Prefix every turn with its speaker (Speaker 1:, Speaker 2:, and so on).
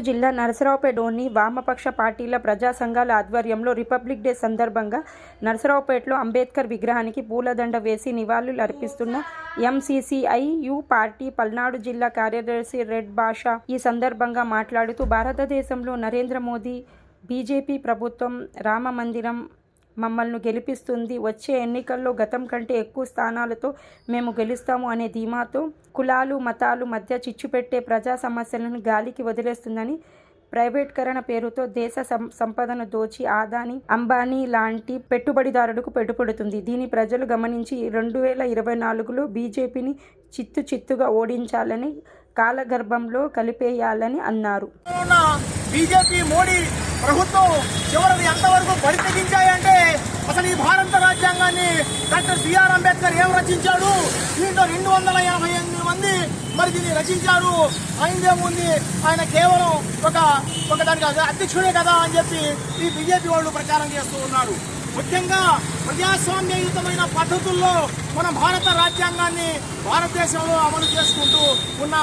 Speaker 1: జిల్లా నరసరావుపేటలోని వామపక్ష పార్టీల ప్రజా సంఘాల ఆధ్వర్యంలో రిపబ్లిక్ డే సందర్భంగా నరసరావుపేటలో అంబేద్కర్ విగ్రహానికి పూలదండ వేసి నివాళులు అర్పిస్తున్న ఎంసీసీఐయు పార్టీ పల్నాడు జిల్లా కార్యదర్శి రెడ్ బాషా ఈ సందర్భంగా మాట్లాడుతూ భారతదేశంలో నరేంద్ర మోదీ బీజేపీ ప్రభుత్వం రామ మందిరం మమ్మల్ని గెలిపిస్తుంది. వచ్చే ఎన్నికల్లో గతం కంటే ఎక్కువ స్థానాలతో మేము గెలుస్తాము అనే ధీమాతో కులాలు మతాలు మధ్య చిచ్చుపెట్టే ప్రజా సమస్యలను గాలికి వదిలేస్తుందని ప్రైవేట్కరణ పేరుతో దేశ సం- సంపదను దోచి ఆదాని అంబానీ లాంటి పెట్టుబడిదారులకు పెట్టుబడుతుంది. దీని ప్రజలు గమనించి రెండు వేల ఇరవై నాలుగులో బీజేపీని చిత్తు చిత్తుగా ఓడించాలని కాలగర్భంలో కలిపేయాలని అన్నారు.
Speaker 2: బీజేపీ మోడీ ప్రభుత్వం ఎంతవరకు ఈ భారత రాజ్యాంగాన్ని డాక్టర్ బిఆర్ అంబేద్కర్ ఏం రచించాడు? దీంట్లో రెండు వందల యాభై ఎనిమిది మంది మరి దీన్ని రచించారు. ఆయనదేముంది ఆయన కేవలం ఒక ఒక దానికి అధ్యక్షుడే కదా అని చెప్పి ఈ బీజేపీ వాళ్ళు ప్రచారం చేస్తూ ఉన్నారు. ముఖ్యంగా ప్రజాస్వామ్యయుతమైన పద్ధతుల్లో మన భారత రాజ్యాంగాన్ని భారతదేశంలో అమలు చేసుకుంటూ ఉన్నాం